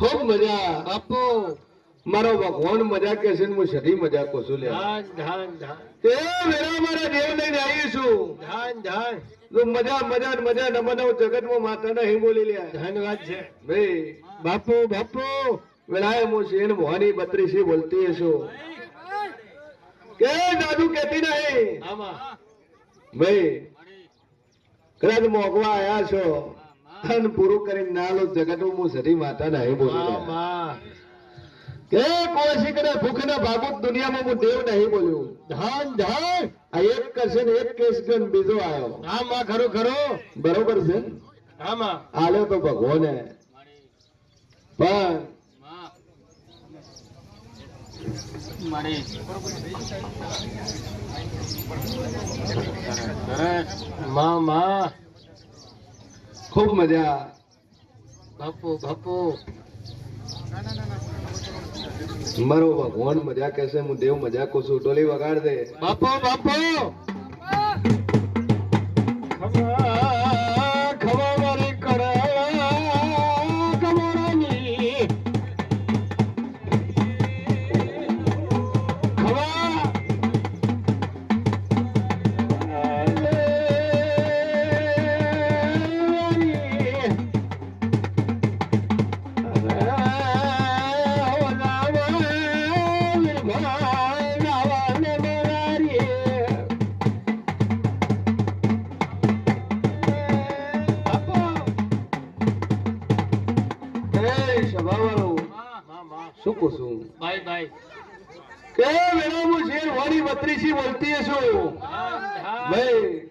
ખૂબ મજા. આપો મારો ભગવાન મજા કે છે હું સધી મજા કહું છું એ વેરા મારા દેવ લઈને આવી છું. ધન ધન તો મજા મજા ને મજા નમનો જગતમાં માતાના હિમ બોલી લે. ધન્યવાદ છે. ભાઈ બાપુ બાપુ વેળાએ મો શેન મોહની બત્રીસી બોલતી હશું. કે દાદુ કેતી નહીં? આમાં. ભાઈ કદાચ મોગવા આયા છો. અને પૂરું કરીને ના લો જગત હું સધી માતા નહીં બોલું કે કોશી કરે ભૂખ ના ભાગો દુનિયામાં હું દેવ નહીં બોલ્યું ધન ધન આ એક કરશે ને એક કેસ ગન બીજો આવ્યો આમાં ખરો ખરો. બરોબર છે? આમાં આલ્યો તો ભગવાને. પણ મામા ખૂબ મજા બાપુ બાપુ. મારો ભગવાન મજા કહેશે હું દેવ મજા કહું છું. ડોલી વગાડ દે. બાપુ બાપુ. કે વેળા હું શેર વાળી બત્રીસી બોલતી છું ભાઈ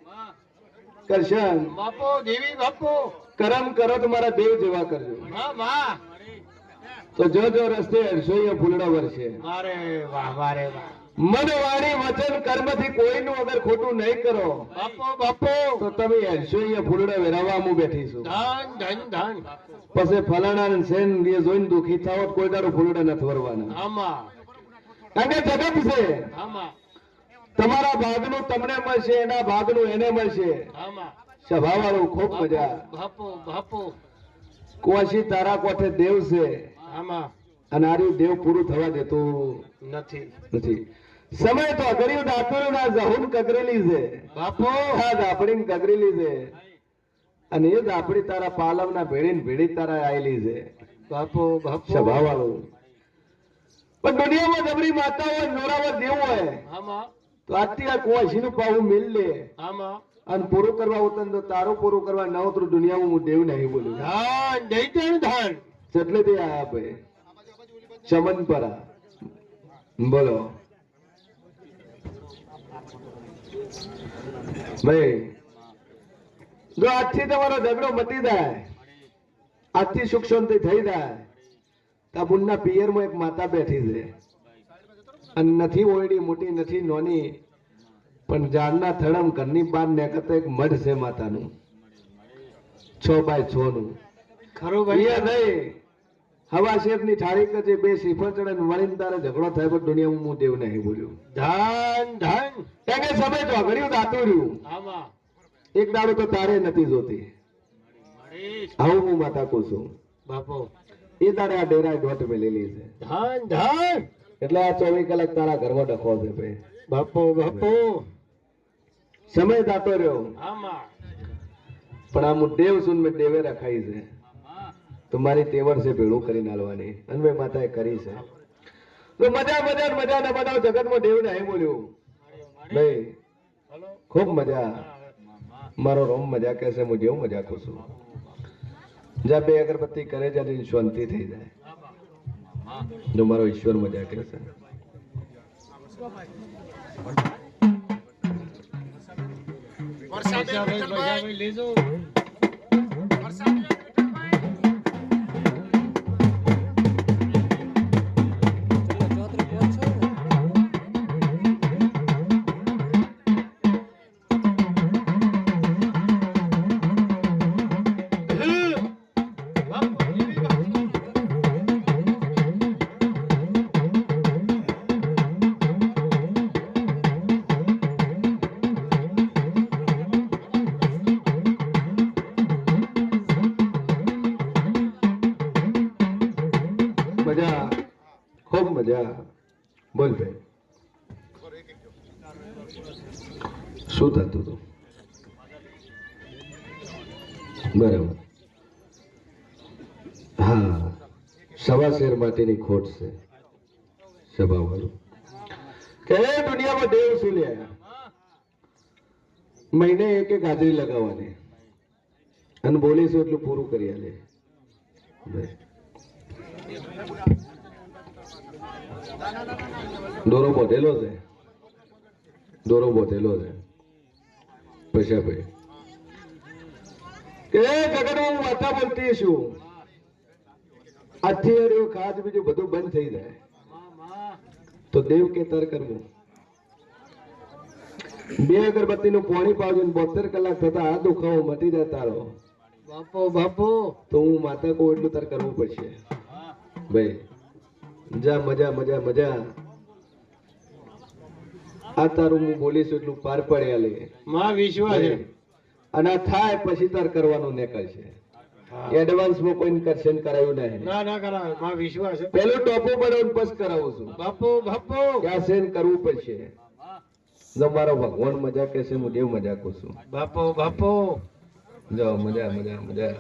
કરશન બાપો દેવી બાપો. કરમ કરો તો મારા દેવ જેવા કરજો. તો જો જો રસ્તે અહીંયા ફૂલડા વર્ષે અરે વાહ વાહ. મન વાણી વચન કર્મથી કોઈનું અગર ખોટું નહીં કરો બાપો બાપો. તો તમે અહીંયા ફૂલડા વેરાવા હું બેઠી છું. ધન ધન ધન. પછી ફલાણા સેન એ જોઈને દુખી થાવ કોઈ દાડો ફૂલડે નથી વરવાના. આમાં. કે જગત છે. આમાં. તમારા ભાગનું તમને મળશે એના ભાગનું એને મળશે. આમાં. સભાવાળું ખૂબ મજા. બાપો બાપો. કોશી તારા કોઠે દેવ છે. આમાં. અને આર્યું દેવ પૂરું થવા દેતું. નથી. નથી. સમય તો અઘર્યું દાતરું ના જહુન કગરેલી છે. બાપો! આ દાપડી કગરેલી છે. અને એ દાપડી તારા પાલવના ભેડી ને ભેડી તારા આયેલી છે. બાપો બાપુ! સભાવાળું. પણ દુનિયામાં જબરી માતા હોય નોરાવર દેવું હોય તો આજથી આ નું પાવું મિલ લે. અને પૂરું કરવા ઉતર તો તારું પૂરું કરવા ન ઉતરું દુનિયામાં હું દેવ નહીં બોલું. ધાન દૈતણ ધાન એટલે તે આયા ભાઈ. ચમનપરા. બોલો. ભાઈ જો આજથી તમારો ઝઘડો મટી જાય આજથી સુખ શાંતિ થઈ જાય તો બુનના પિયરમાં એક માતા બેઠી છે. અને નથી ઓયડી મોટી નથી નોની પણ ઝાડના થડમ ઘરની બહાર નેકતો એક મઢ છે માતાનું. છ બાય છ નું. ખરું ભાઈ. નહીં હવા શેરની ઠારી કરજે બે શ્રીફળ ચડે ને વળીને તારે ઝઘડો થાય પણ દુનિયામાં હું દેવ નહીં બોલ્યું ધન ધન. ત્યાં સમય તો અઘર્યું દાતું રહ્યું. એક દાડો તો તારે નથી જોતી. આવું હું માતા કહું છું. બાપો. એ તારે આ ડેરા દોટ મેલેલી છે. ધન ધન. એટલે આ ચોવીસ કલાક તારા ઘરમાં ડખો છે ભાઈ. બાપો બાપો. સમય દાતો રહ્યો. આમાં. પણ આ હું દેવ સુન મેં દેવે રખાઈ છે. તો મારી તેવડ છે ભેળું કરી નાલવાની. અને મેં માતાએ કરી છે. તો મજા મજા ને મજા ને બનાવ જગતમાં દેવ નહીં બોલ્યું ભાઈ ખૂબ મજા. મારો રોમ મજા કહેશે હું જેવું મજા કરું છું. જ્યાં બે અગરબત્તી કરે જ્યારે શાંતિ થઈ જાય. જો મારો ઈશ્વર મજા કરે છે. વરસાદ લેજો. ખૂબ મજા બોલ ભાઈ. શું થતું હતું? બરાબર. હા, સવા શેર માટેની ખોટ છે. સભા વાળું કે દુનિયામાં દેવ શું લે? મહિને એક એક હાજરી લગાવવાની. અને બોલીશું એટલું પૂરું કરી આલે. બસ. દોરો બોધેલો છે દોરો બોધેલો છે પૈસા ભાઈ કે જગડું વાતા બોલતી છું આજથી હર્યું બીજું બધું બંધ થઈ જાય તો દેવ કેતર કરવું બે અગરબત્તી નું પાણી પાવજો બોતેર કલાક થતા આ દુખાવો મટી જાય તારો બાપો બાપો તો હું માતા કહું એટલું તાર કરવું પડશે ભાઈ જા મજા મજા મજા. આ તારું હું બોલીશ એટલું પાર પડ્યા લે. માં વિશ્વાસ છે. અને થાય પછી તાર કરવાનું ને કરશે એડવાન્સમાં કોઈ કરશે ને કરાયું નહીં. ના ના કરાવે. માં વિશ્વાસ છે. પેલો ટોપો બનાવીને પછી કરાવું છું. બાપો બાપો. ક્યાં કરવું પડશે? જો મારો ભગવાન મજા કહેશે હું દેવ મજા કહું છું. બાપો બાપો. જો મજા મજા મજા.